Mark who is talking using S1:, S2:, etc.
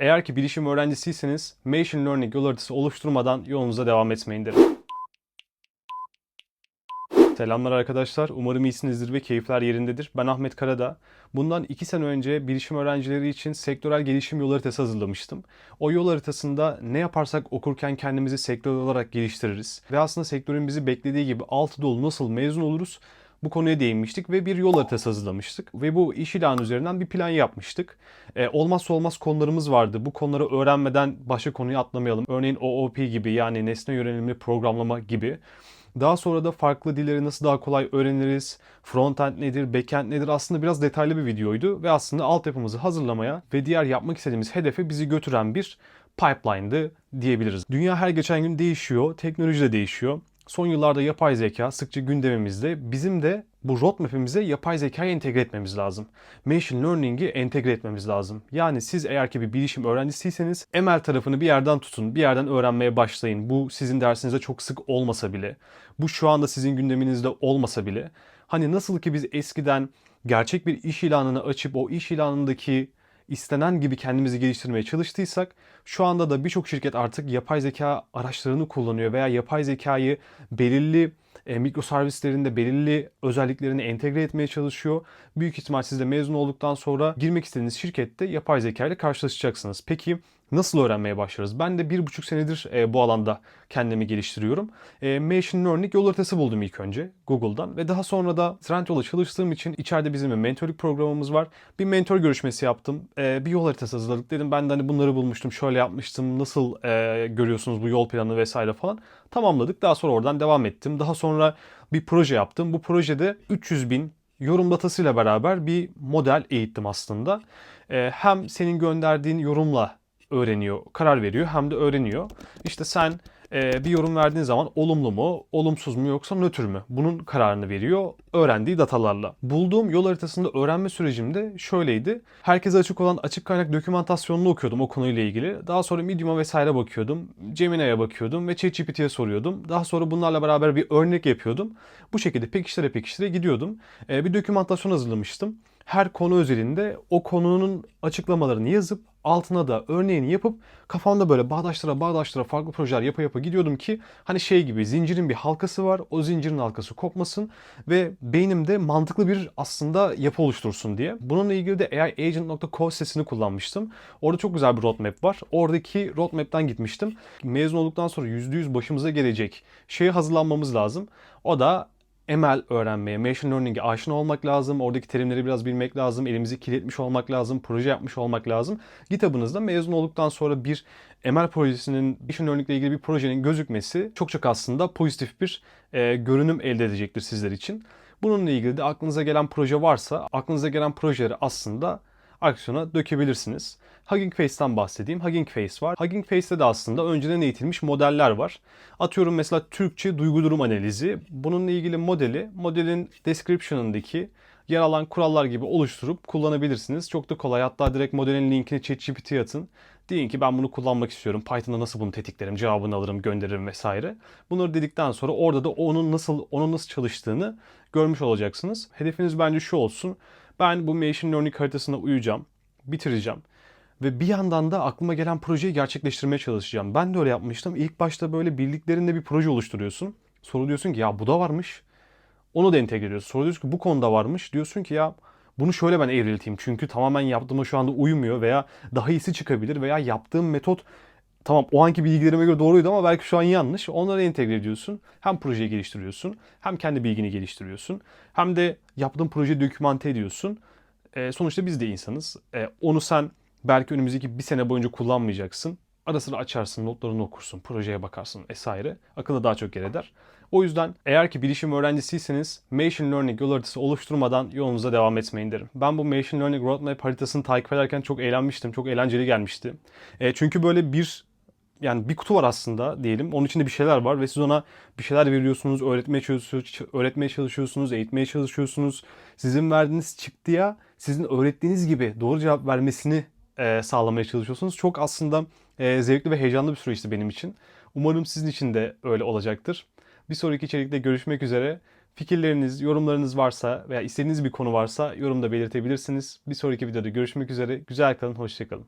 S1: Eğer ki bilişim öğrencisiyseniz Machine Learning yol haritası oluşturmadan yolunuza devam etmeyin derim. Selamlar arkadaşlar. Umarım iyisinizdir ve keyifler yerindedir. Ben Ahmet Karada. Bundan iki sene önce bilişim öğrencileri için sektörel gelişim yol haritası hazırlamıştım. O yol haritasında ne yaparsak okurken kendimizi sektör olarak geliştiririz. Ve aslında sektörün bizi beklediği gibi altı dolu nasıl mezun oluruz bu konuya değinmiştik ve bir yol haritası hazırlamıştık. Ve bu iş ilanı üzerinden bir plan yapmıştık. Ee, olmazsa olmaz konularımız vardı. Bu konuları öğrenmeden başka konuya atlamayalım. Örneğin OOP gibi yani nesne yönelimli programlama gibi. Daha sonra da farklı dilleri nasıl daha kolay öğreniriz, frontend nedir, backend nedir aslında biraz detaylı bir videoydu ve aslında altyapımızı hazırlamaya ve diğer yapmak istediğimiz hedefe bizi götüren bir pipeline'dı diyebiliriz. Dünya her geçen gün değişiyor, teknoloji de değişiyor. Son yıllarda yapay zeka sıkça gündemimizde. Bizim de bu roadmap'imize yapay zekayı entegre etmemiz lazım. Machine learning'i entegre etmemiz lazım. Yani siz eğer ki bir bilişim öğrencisiyseniz ML tarafını bir yerden tutun, bir yerden öğrenmeye başlayın. Bu sizin dersinizde çok sık olmasa bile, bu şu anda sizin gündeminizde olmasa bile. Hani nasıl ki biz eskiden gerçek bir iş ilanını açıp o iş ilanındaki istenen gibi kendimizi geliştirmeye çalıştıysak şu anda da birçok şirket artık yapay zeka araçlarını kullanıyor veya yapay zekayı belirli e, mikroservislerinde belirli özelliklerini entegre etmeye çalışıyor. Büyük ihtimal siz de mezun olduktan sonra girmek istediğiniz şirkette yapay zeka ile karşılaşacaksınız. Peki nasıl öğrenmeye başlarız? Ben de bir buçuk senedir e, bu alanda kendimi geliştiriyorum. E, Machine Learning yol haritası buldum ilk önce Google'dan ve daha sonra da Trendyol'da çalıştığım için içeride bizim bir mentorluk programımız var. Bir mentor görüşmesi yaptım. E, bir yol haritası hazırladık. Dedim ben de hani bunları bulmuştum, şöyle yapmıştım, nasıl e, görüyorsunuz bu yol planı vesaire falan. Tamamladık. Daha sonra oradan devam ettim. Daha sonra bir proje yaptım. Bu projede 300 bin yorum datasıyla beraber bir model eğittim aslında. E, hem senin gönderdiğin yorumla öğreniyor, karar veriyor hem de öğreniyor. İşte sen e, bir yorum verdiğin zaman olumlu mu, olumsuz mu yoksa nötr mü? Bunun kararını veriyor öğrendiği datalarla. Bulduğum yol haritasında öğrenme sürecimde şöyleydi. Herkese açık olan açık kaynak dokümantasyonunu okuyordum o konuyla ilgili. Daha sonra Medium'a vesaire bakıyordum. Gemini'ye bakıyordum ve ChatGPT'ye soruyordum. Daha sonra bunlarla beraber bir örnek yapıyordum. Bu şekilde pekiştire pekiştire gidiyordum. E, bir dokümantasyon hazırlamıştım her konu özelinde o konunun açıklamalarını yazıp altına da örneğini yapıp kafamda böyle bağdaştıra bağdaştıra farklı projeler yapa yapa gidiyordum ki hani şey gibi zincirin bir halkası var o zincirin halkası kopmasın ve beynimde mantıklı bir aslında yapı oluştursun diye. Bununla ilgili de AIagent.co sitesini kullanmıştım. Orada çok güzel bir roadmap var. Oradaki roadmap'ten gitmiştim. Mezun olduktan sonra %100 başımıza gelecek şeyi hazırlanmamız lazım. O da ML öğrenmeye, Machine Learning'e aşina olmak lazım. Oradaki terimleri biraz bilmek lazım. Elimizi kilitmiş olmak lazım. Proje yapmış olmak lazım. GitHub'ınızda mezun olduktan sonra bir ML projesinin, Machine Learning ile ilgili bir projenin gözükmesi çok çok aslında pozitif bir e, görünüm elde edecektir sizler için. Bununla ilgili de aklınıza gelen proje varsa aklınıza gelen projeleri aslında aksiyona dökebilirsiniz. Hugging Face'ten bahsedeyim. Hugging Face var. Hugging Face'te de aslında önceden eğitilmiş modeller var. Atıyorum mesela Türkçe duygu durum analizi. Bununla ilgili modeli modelin description'ındaki yer alan kurallar gibi oluşturup kullanabilirsiniz. Çok da kolay. Hatta direkt modelin linkini ChatGPT'ye atın. Deyin ki ben bunu kullanmak istiyorum. Python'da nasıl bunu tetiklerim, cevabını alırım, gönderirim vesaire. Bunları dedikten sonra orada da onun nasıl onun nasıl çalıştığını görmüş olacaksınız. Hedefiniz bence şu olsun. Ben bu Machine Learning haritasına uyacağım, bitireceğim. Ve bir yandan da aklıma gelen projeyi gerçekleştirmeye çalışacağım. Ben de öyle yapmıştım. İlk başta böyle bildiklerinde bir proje oluşturuyorsun. Sonra diyorsun ki ya bu da varmış. Onu da entegre ediyorsun. Sonra diyorsun ki bu konuda varmış. Diyorsun ki ya bunu şöyle ben evrilteyim. Çünkü tamamen yaptığıma şu anda uymuyor veya daha iyisi çıkabilir veya yaptığım metot tamam o anki bilgilerime göre doğruydu ama belki şu an yanlış. Onları entegre ediyorsun. Hem projeyi geliştiriyorsun, hem kendi bilgini geliştiriyorsun. Hem de yaptığın projeyi dokümante ediyorsun. E, sonuçta biz de insanız. E, onu sen belki önümüzdeki bir sene boyunca kullanmayacaksın. Ara sıra açarsın, notlarını okursun, projeye bakarsın vesaire. Akılda daha çok yer eder. O yüzden eğer ki bilişim öğrencisiyseniz Machine Learning yol haritası oluşturmadan yolunuza devam etmeyin derim. Ben bu Machine Learning Roadmap haritasını takip ederken çok eğlenmiştim. Çok eğlenceli gelmişti. E, çünkü böyle bir yani bir kutu var aslında diyelim. Onun içinde bir şeyler var ve siz ona bir şeyler veriyorsunuz, öğretmeye çalışıyorsunuz, öğretmeye çalışıyorsunuz, eğitmeye çalışıyorsunuz. Sizin verdiğiniz çıktıya sizin öğrettiğiniz gibi doğru cevap vermesini e, sağlamaya çalışıyorsunuz. Çok aslında e, zevkli ve heyecanlı bir süreçti benim için. Umarım sizin için de öyle olacaktır. Bir sonraki içerikte görüşmek üzere. Fikirleriniz, yorumlarınız varsa veya istediğiniz bir konu varsa yorumda belirtebilirsiniz. Bir sonraki videoda görüşmek üzere. Güzel kalın, hoşçakalın.